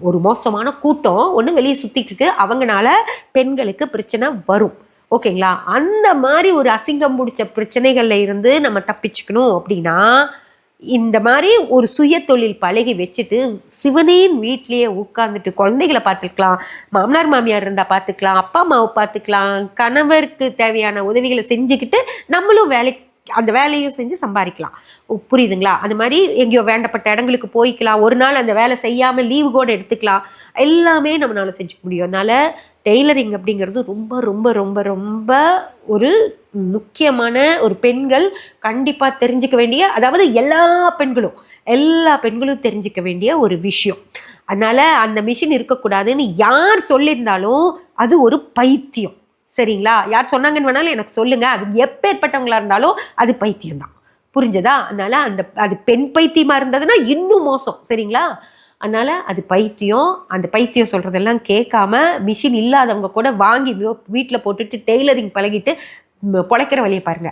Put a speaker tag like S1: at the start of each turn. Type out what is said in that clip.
S1: ஒரு மோசமான கூட்டம் ஒன்று வெளியே சுற்றிட்டு இருக்கு. அவங்கனால பெண்களுக்கு பிரச்சனை வரும். ஓகேங்களா? அந்த மாதிரி ஒரு அசிங்கம் பிடிச்ச பிரச்சனைகளில் இருந்து நம்ம தப்பிச்சுக்கணும் அப்படின்னா இந்த மாதிரி ஒரு சுய தொழில் பழகி வச்சுட்டு சிவனேன் வீட்லேயே உட்காந்துட்டு குழந்தைகளை பார்த்துக்கலாம் மாமனார் மாமியார் இருந்தால் பார்த்துக்கலாம் அப்பா அம்மாவை பார்த்துக்கலாம் கணவருக்கு தேவையான உதவிகளை செஞ்சுக்கிட்டு நம்மளும் வேலைக்கு அந்த வேலையும் செஞ்சு சம்பாதிக்கலாம். புரியுதுங்களா? அந்த மாதிரி எங்கேயோ வேண்டப்பட்ட இடங்களுக்கு போய்க்கலாம். ஒரு நாள் அந்த வேலை செய்யாமல் லீவு கூட எடுத்துக்கலாம். எல்லாமே நம்மளால செஞ்சுக்க முடியும். அதனால் டெய்லரிங் அப்படிங்கிறது ரொம்ப ரொம்ப ரொம்ப ரொம்ப ஒரு முக்கியமான ஒரு பெண்கள் கண்டிப்பாக தெரிஞ்சுக்க வேண்டிய அதாவது எல்லா பெண்களும் எல்லா பெண்களும் தெரிஞ்சுக்க வேண்டிய ஒரு விஷயம். அதனால் அந்த மிஷின் இருக்கக்கூடாதுன்னு யார் சொல்லியிருந்தாலும் அது ஒரு பைத்தியம். சரிங்களா? யார் சொன்னாங்கன்னு வேணாலும் எனக்கு சொல்லுங்க. அது எப்பேற்பட்டவங்களா இருந்தாலும் அது பைத்தியம் தான். புரிஞ்சதா? அதனால அந்த அது பெண் பைத்தியமா இருந்ததுன்னா இன்னும் மோசம். சரிங்களா? அதனால அது பைத்தியம். அந்த பைத்தியம் சொல்றதெல்லாம் கேட்காம மிஷின் இல்லாதவங்க கூட வாங்கி வீட்டில் போட்டுட்டு டெய்லரிங் பழகிட்டு பொழைக்கிற வழியை பாருங்க.